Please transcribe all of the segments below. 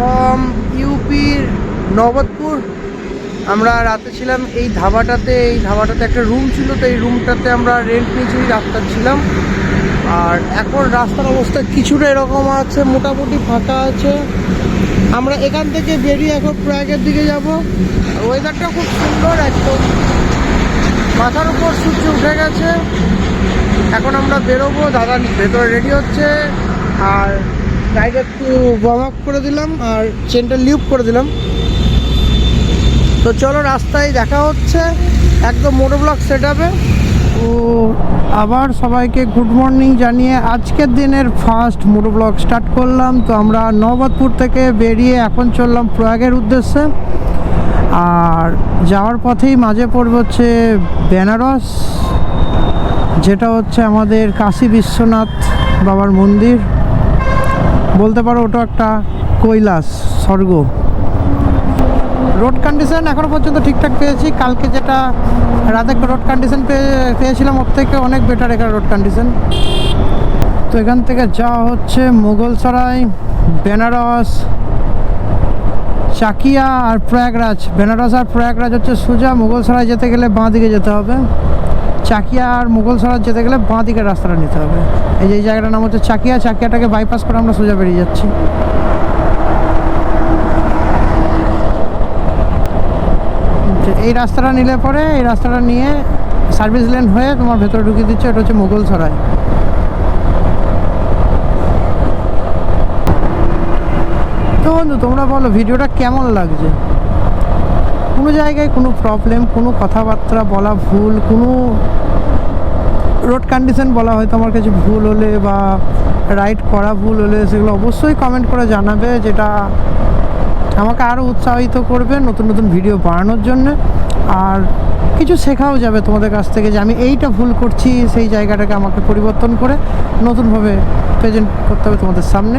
From ইউপির নবদপুর আমরা রাতে ছিলাম এই ধাবাটাতে এই ধাবাটাতে একটা রুম ছিল, তো এই রুমটাতে আমরা রেন্ট নিয়েছি রাস্তা ছিলাম। আর এখন রাস্তার অবস্থা কিছুটা এরকম আছে, মোটামুটি ফাঁকা আছে। আমরা এখান থেকে বেরিয়ে এখন প্রয়াগের দিকে যাব। ওয়েদারটা খুব সুন্দর একদম। মাথার উপর সূর্য উঠে গেছে। এখন আমরা বেরোবো, দাদা ভেতরে রেডি হচ্ছে। আর গাড়িটা একটু ওয়ার্ম আপ করে দিলাম আর চেনটা লিউপ করে দিলাম। তো চলো রাস্তায় দেখা হচ্ছে, একদম মোটো ব্লক সেট আপে তো আবার সবাইকে গুড মর্নিং জানিয়ে আজকের দিনের ফার্স্ট মোটো ব্লগ স্টার্ট করলাম। তো আমরা নবতপুর থেকে বেরিয়ে এখন চললাম প্রয়াগের উদ্দেশ্যে। আর যাওয়ার পথেই মাঝে পড়বে হচ্ছে বেনারস, যেটা হচ্ছে আমাদের কাশী বিশ্বনাথ বাবার মন্দির। বলতে পারো ওটা একটা কৈলাস, স্বর্গ। রোড কন্ডিশন এখনও পর্যন্ত ঠিকঠাক পেয়েছি। কালকে যেটা রাতে রোড কন্ডিশন পেয়ে, পেয়েছিলাম, ওর থেকে অনেক বেটার এখানে রোড কন্ডিশন তো এখান থেকে যাওয়া হচ্ছে মুঘলসরাই বেনারস, চাকিয়া আর প্রয়াগরাজ। বেনারস আর প্রয়াগরাজ হচ্ছে সোজা মুঘলসরাই যেতে গেলে বাঁ দিকে যেতে হবে। চাকিয়া আর মুঘলসরাই যেতে গেলে বাঁ দিকের রাস্তাটা নিতে হবে। এই যে, এই জায়গাটার নাম হচ্ছে চাকিয়া। চাকিয়াটাকে বাইপাস করে আমরা সোজা বেরিয়ে যাচ্ছি। এই রাস্তাটা নিলে পরে, এই রাস্তাটা নিয়ে সার্ভিস লেন হয়ে তোমার ভেতরে ঢুকিয়ে দিচ্ছে, এটা হচ্ছে মুঘল সরাই তো বন্ধু, তোমরা বলো, ভিডিওটা কেমন লাগছে? কোনো জায়গায় কোনো প্রবলেম কোনো কথাবার্তা বলা ভুল, কোনো রোড কন্ডিশন বলা হয়তো আমার কাছে ভুল হলে বা রাইড করা ভুল হলে সেগুলো অবশ্যই কমেন্ট করে জানাবে, যেটা আমাকে আরও উৎসাহিত করবে নতুন নতুন ভিডিও বানানোর জন্য। আর কিছু শেখাও যাবে তোমাদের কাছ থেকে যে আমি এইটা ভুল করছি, সেই জায়গাটাকে আমাকে পরিবর্তন করে নতুনভাবে প্রেজেন্ট করতে হবে তোমাদের সামনে।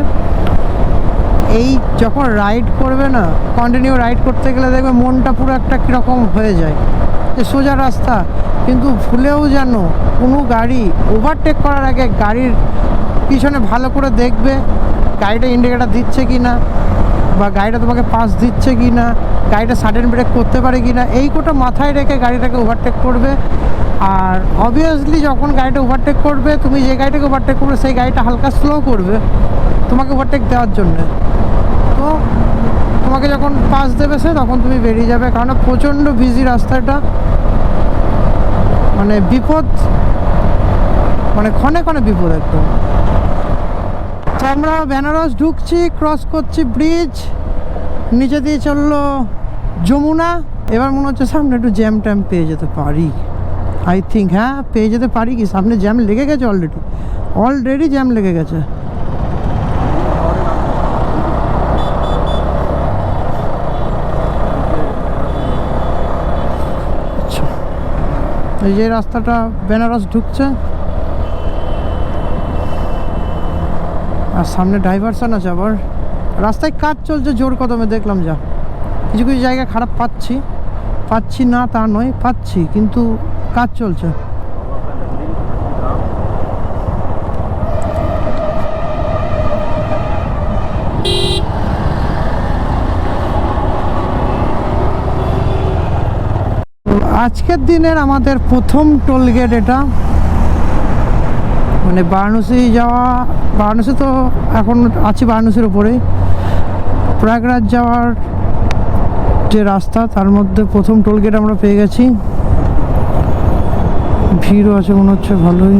এই যখন রাইড করবে না কন্টিনিউ রাইড করতে গেলে দেখবে মনটা পুরো একটা কীরকম হয়ে যায়। যে সোজা রাস্তা। কিন্তু ভুলেও যেন কোনো গাড়ি ওভারটেক করার আগে গাড়ির পিছনে ভালো করে দেখবে, গাড়িটা ইন্ডিকেটার দিচ্ছে কি না, বা গাড়িটা তোমাকে পাস দিচ্ছে কি না, গাড়িটা সাডেন ব্রেক করতে পারে কি না, এই কোটা মাথায় রেখে গাড়িটাকে ওভারটেক করবে। আর অবভিয়াসলি যখন গাড়িটা ওভারটেক করবে, তুমি যে গাড়িটাকে ওভারটেক করবে, সেই গাড়িটা হালকা স্লো করবে। তোমাকে ওভারটেক দেওয়ার জন্যে। তো তোমাকে যখন পাস দেবে সে, তখন তুমি বেরিয়ে যাবে। কারণ প্রচণ্ড বিজি রাস্তাটা। মানে বিপদ মানে ক্ষণে ক্ষণে বিপদ একদম। তো আমরা বেনারস ঢুকছি ক্রস করছি ব্রিজ নিচে দিয়ে চলল যমুনা। এবার মনে হচ্ছে সামনে একটু জ্যাম ট্যাম পেয়ে যেতে পারি। আই থিঙ্ক হ্যাঁ পেয়ে যেতে পারি কি? সামনে জ্যাম লেগে গেছে অলরেডি অলরেডি জ্যাম লেগে গেছে। এই যে রাস্তাটা বেনারস ঢুকছে। আর সামনে ডাইভারশন আছে আবার। রাস্তায় কাজ চলছে জোর কদমে, দেখলাম যা। কিছু কিছু জায়গা খারাপ পাচ্ছি। পাচ্ছি না তা নয়, পাচ্ছি, কিন্তু কাজ চলছে। আজকের দিনের আমাদের প্রথম টোল গেট এটা। মানে বারাণসী যাওয়া, বারাণসী তো এখন আছি বারাণসীর উপরেই। প্রয়াগরাজ যাওয়ার যে রাস্তা, তার মধ্যে প্রথম টোল গেট আমরা পেয়ে গেছি। ভিড়ও আছে মনে হচ্ছে ভালোই।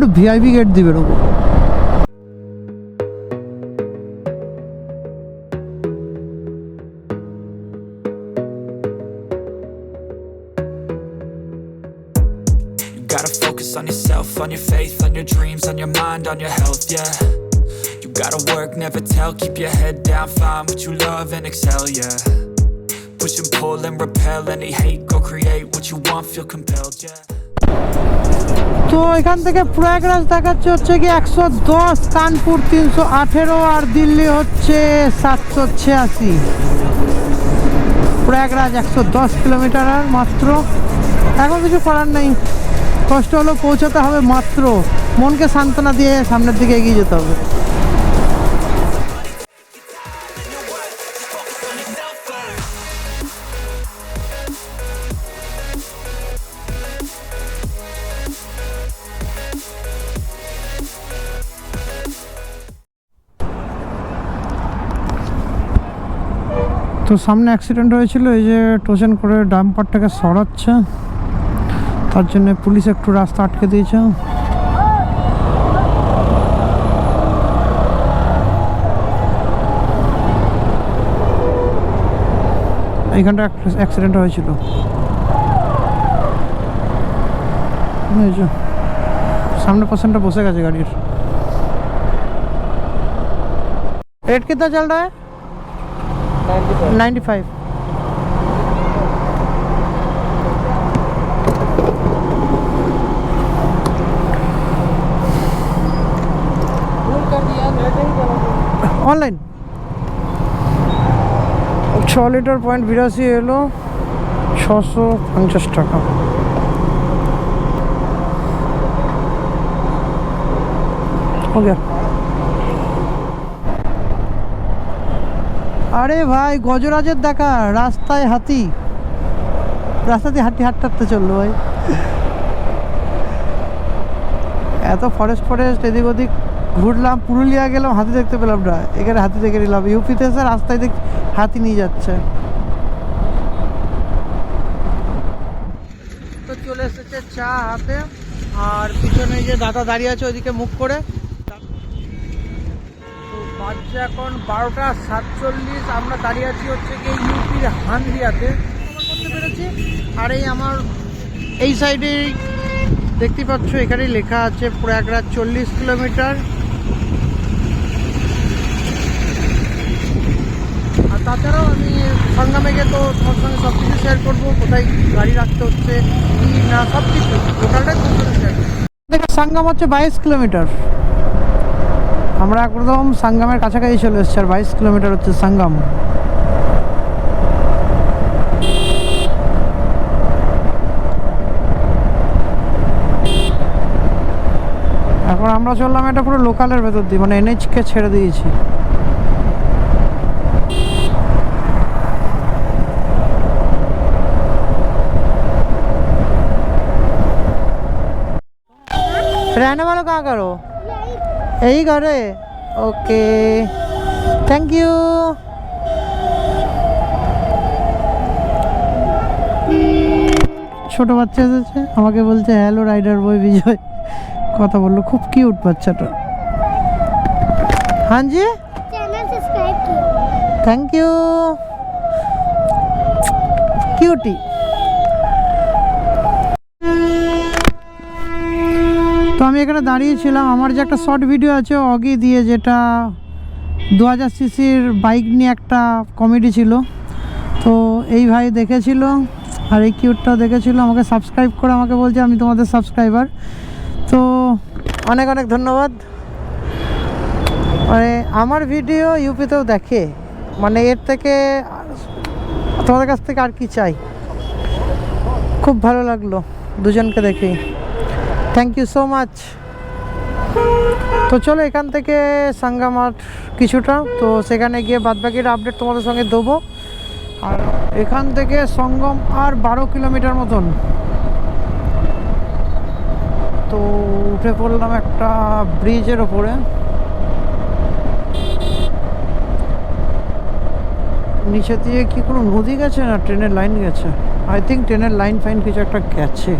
একটু ভিআইপি গেট দিয়ে বেরোবো You gotta focus on yourself, on your faith, on your dreams, on your mind, on your health, yeah. You gotta work, never tell, keep your head down, find what you love and excel, yeah. Push and pull and repel any hate, go create what you want, feel compelled, yeah. তো এখান থেকে প্রয়াগরাজ দেখাচ্ছে হচ্ছে কি একশো দশ, কানপুর তিনশো আঠেরো আর দিল্লি হচ্ছে সাতশো ছিয়াশি। প্রয়াগরাজ একশো দশ কিলোমিটার আর মাত্র। এখন কিছু করার নেই। কষ্ট হলো পৌঁছাতে হবে মাত্র। মনকে সান্ত্বনা দিয়ে সামনের দিকে এগিয়ে যেতে হবে। তো সামনে অ্যাক্সিডেন্ট হয়েছিল, এই যে টোচেন করে ডাম্পারটাকে সরাচ্ছে, তার জন্য পুলিশ একটু রাস্তা আটকে দিয়েছে। এইখানটা অ্যাক্সিডেন্ট হয়েছিল। সামনে পার্সেন্টটা বসে গেছে গাড়ির। রেট কিতা চাল রায় নাইনটি ফাইভ অনলাইন ছ লিটার পয়েন্ট বিরাশি এলো ছশো পঞ্চাশ টাকা। ওকে আরে ভাই, গজরাজের দেখা, রাস্তায় হাতি। রাস্তাতে হাঁটি হাঁটতে হাঁটতে চলল ভাই। এত ফরেস্ট ফরেস্ট এদিক ওদিক ঘুরলাম, পুরুলিয়া গেলাম, হাতি দেখতে পেলাম না। এখানে হাতি দেখে নিলাম। ইউপিতে এসে রাস্তায় দেখ, হাতি নিয়ে যাচ্ছে। চলে এসেছে চা হাতে, আর পিছনে যে দাদা দাঁড়িয়ে আছে ওইদিকে মুখ করে। বাজছে এখন বারোটা সাতচল্লিশ। আমরা দাঁড়িয়ে আছি হচ্ছে গিয়ে ইউপির হান্দিয়াতে করতে পেরেছি? আর এই আমার, এই সাইডে দেখতে পাচ্ছ, এখানে লেখা আছে প্রয়াগরাজ চল্লিশ কিলোমিটার। আর তাছাড়াও আমি গিয়ে তো তোমার সঙ্গে সব কিছু শেয়ার করব, কোথায় গাড়ি রাখতে হচ্ছে, কি না সব কিছু টোটালটাই তোমার সঙ্গে শেয়ার দেখো সঙ্গম হচ্ছে বাইশ কিলোমিটার। আমরা একদম সাঙ্গামের কাছাকাছি চলে এসেছি আর বাইশ কিলোমিটার হচ্ছে সাঙ্গাম এখন আমরা চললাম এটা পুরো লোকালের ভেতর দিয়ে মানে এনএইচকে ছেড়ে দিয়েছি रहने वालों कहाँ करो এই ঘরে? ওকে থ্যাংক ইউ ছোটো বাচ্চা এসেছে আমাকে বলছে হ্যালো রাইডার বই বিজয়। কথা বলল খুব কিউট বাচ্চাটা। হ্যাঁ থ্যাংক ইউ কিউটি তো আমি এখানে দাঁড়িয়েছিলাম আমার যে একটা শর্ট ভিডিও আছে, অগি দিয়ে যেটা দু হাজার সিসির বাইক নিয়ে একটা কমেডি ছিল। তো এই ভাই দেখেছিল আর এই কিউটটা দেখেছিল। আমাকে সাবস্ক্রাইব করে আমাকে বলছে, আমি তোমাদের সাবস্ক্রাইবার তো অনেক অনেক ধন্যবাদ। মানে আমার ভিডিও ইউপিতেও দেখে। মানে এর থেকে তোমাদের কাছ থেকে আর কি চাই? খুব ভালো লাগল দুজনকে দেখে থ্যাংক ইউ সো মাচ তো চলো এখান থেকে সাঙ্গামার কিছুটা। তো সেখানে গিয়ে বাদবাকির আপডেট তোমাদের সঙ্গে দেবো। আর এখান থেকে সঙ্গম আর বারো কিলোমিটার মতন। তো উঠে পড়লাম একটা ব্রিজের ওপরে। নিচে দিয়ে কি কোনো নদী গেছে না ট্রেনের লাইন গেছে? আই থিঙ্ক ট্রেনের লাইন ফাইন কিছু একটা গেছে।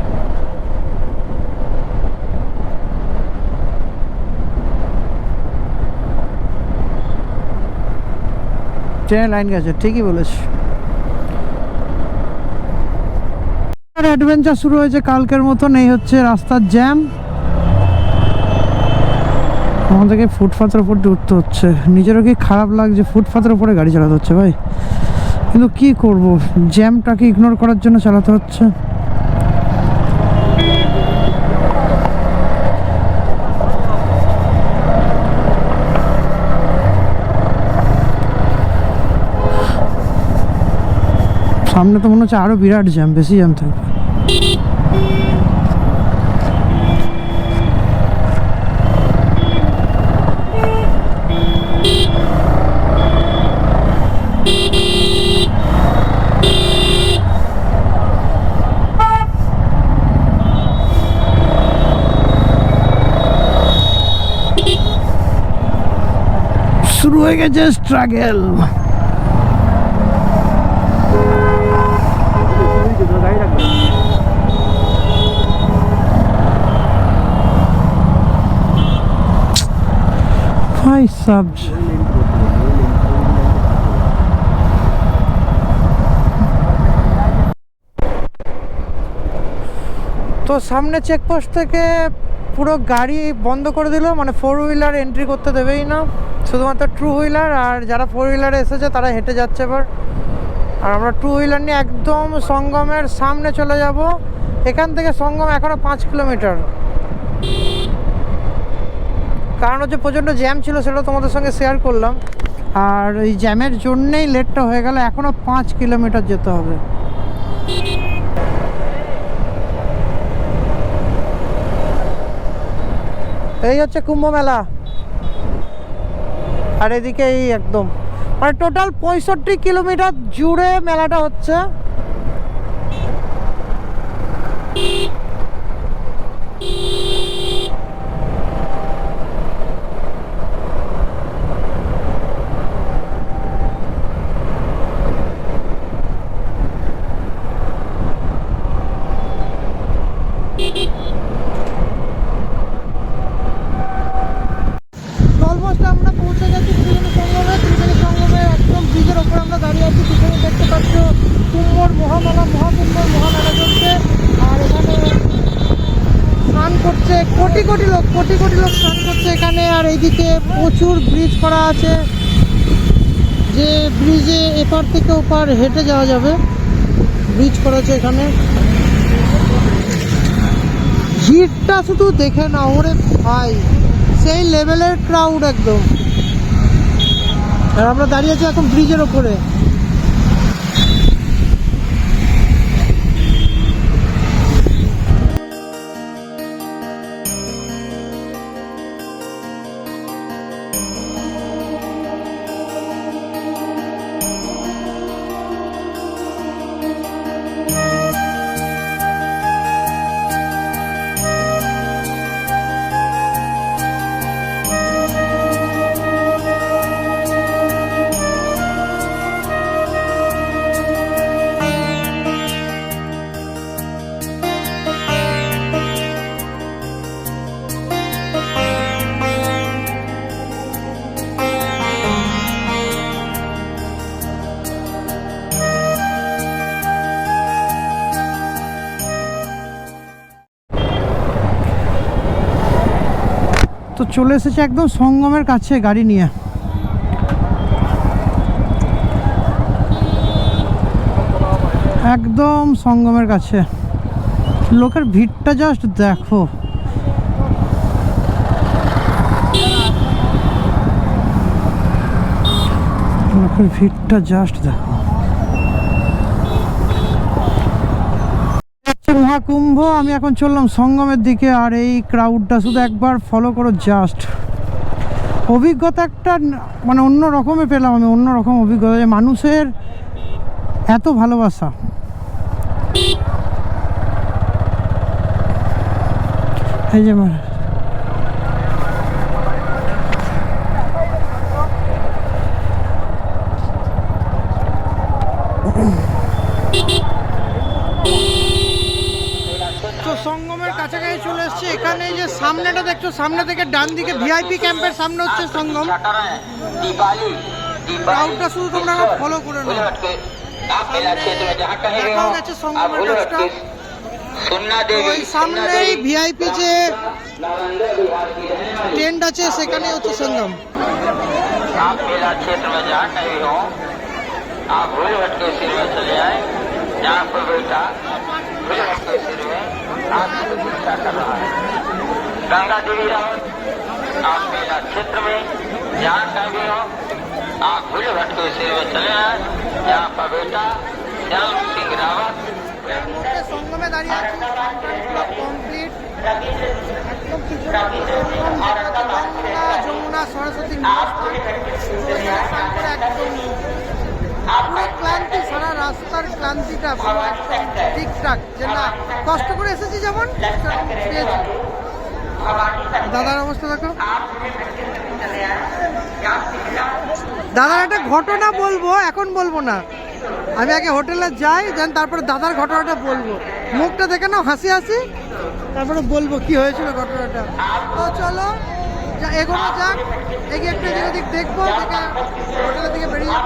ট্রেনের লাইন গেছে, ঠিকই বলেছ। অ্যাডভেঞ্চার শুরু হয়েছে কালকের মতন, এই হচ্ছে রাস্তার জ্যাম আমাদেরকে ফুটপাথের উপর দিয়ে উঠতে হচ্ছে। নিজেরও কি খারাপ লাগছে ফুটপাথের উপরে গাড়ি চালাতে হচ্ছে ভাই। কিন্তু কি করব? জ্যামটাকে ইগনোর করার জন্য চালাতে হচ্ছে। সামনে তো মনে হচ্ছে আরও বিরাট জ্যাম বেশি জ্যাম থাকবে। শুরু হয়ে গেছে স্ট্রাগেল ভাই সাবজ তো সামনে চেকপোস্ট থেকে পুরো গাড়ি বন্ধ করে দিল মানে ফোর হুইলার এন্ট্রি করতে দেবেই না। শুধুমাত্র টু হুইলার আর যারা ফোর হুইলারে এসেছে, তারা হেঁটে যাচ্ছে এবার। আর আমরা টু হুইলার নিয়ে একদম সঙ্গমের সামনে চলে যাব। এখান থেকে সঙ্গম এখনও পাঁচ কিলোমিটার কারণ হচ্ছে প্রচণ্ড জ্যাম ছিল, সেটা তোমাদের সঙ্গে শেয়ার করলাম। আর এই জ্যামের জন্যেই লেটটা হয়ে গেল এখনও পাঁচ কিলোমিটার যেতে হবে। এই হচ্ছে কুম্ভ মেলা। আর এদিকে এই একদম। মানে টোটাল পঁয়ষট্টি কিলোমিটার জুড়ে মেলাটা হচ্ছে অলমোস্ট আমরা পৌঁছে গেছি ত্রিবেণী সঙ্গমে ত্রিবেণী সঙ্গমে একদম ব্রিজের ওপরে আমরা দাঁড়িয়ে আছি পিছনে দেখতে পাচ্ছ কুম্ভর মহামেলা মহাকুম্ভর মহামেলা চলছে আর এখানে স্নান করছে কোটি কোটি লোক, কোটি কোটি লোক স্নান করছে এখানে, আর এইদিকে প্রচুর ব্রিজ করা আছে। যে ব্রিজে এপার থেকে ওপার হেঁটে যাওয়া যাবে। ব্রিজ করা আছে এখানে। ভিড়টা শুধু দেখে না ওরে ভাই। সেই লেভেলের ক্রাউড একদম। আর আমরা দাঁড়িয়ে আছি এখন ব্রিজের ওপরে। চলে এসেছে একদম সঙ্গমের কাছে গাড়ি নিয়ে। একদম সঙ্গমের কাছে। লোকের ভিড়টা জাস্ট দেখো। লোকের ভিড়টা জাস্ট দেখো হচ্ছে মহাকুম্ভ, আমি এখন চললাম সঙ্গমের দিকে আর এই ক্রাউডটা শুধু একবার ফলো করো জাস্ট অভিজ্ঞতা একটা মানে অন্য রকমে পেলাম আমি, অন্য রকম অভিজ্ঞতা যে মানুষের এত ভালোবাসা। এই যে মা- তো সঙ্গমের কাছাকাছি চলে এসছে এখানে এই যে সামনেটা দেখছো সামনে থেকে ডান দিকে ভিআইপি ক্যাম্পের সামনে হচ্ছে সঙ্গম दीपाली ক্রাউডটা শুধু তোমরা ফলো করে নাও आप मेला क्षेत्र में जहाँ कहीं भी দেখাও हो গেছে आप সঙ্গমের भूल কাছটা के सुनना তো देवी ওই সামনেই ভিআইপি যে টেন্ট আছে সেখানে হচ্ছে সঙ্গম आप मेला क्षेत्र में जहाँ कहीं हो आप भूल भट के सिर में चले आए जहाँ पर बेटा भूल भट के सिर में आपकी प्रतीक्षा कर रहा है गंगा देवी रावत आप मेला क्षेत्र में जहाँ कहीं भी हो आप भूल भट के सिर में चले आए जहाँ पर बेटा श्याम सिंह रावत এই মুহূর্তে সঙ্গমে দাঁড়িয়ে আছি কমপ্লিট একদম পিছনে রাস্তার ক্লান্তিটা ঠিকঠাক, যে না, কষ্ট করে এসেছি যেমন দাদার অবস্থা দেখো। দাদার একটা ঘটনা বলব, এখন বলব না। আমি আগে হোটেলে যাই, দেন তারপরে দাদার ঘটনাটা বলব। মুখটা দেখে না হাসি হাসি। তারপরে বলব কি হয়েছিল ঘটনাটা। তো চলো এগোনো যাক, এগিয়ে একটু এদিক দেখব, দেখে হোটেলের দিকে বেরিয়ে যাব।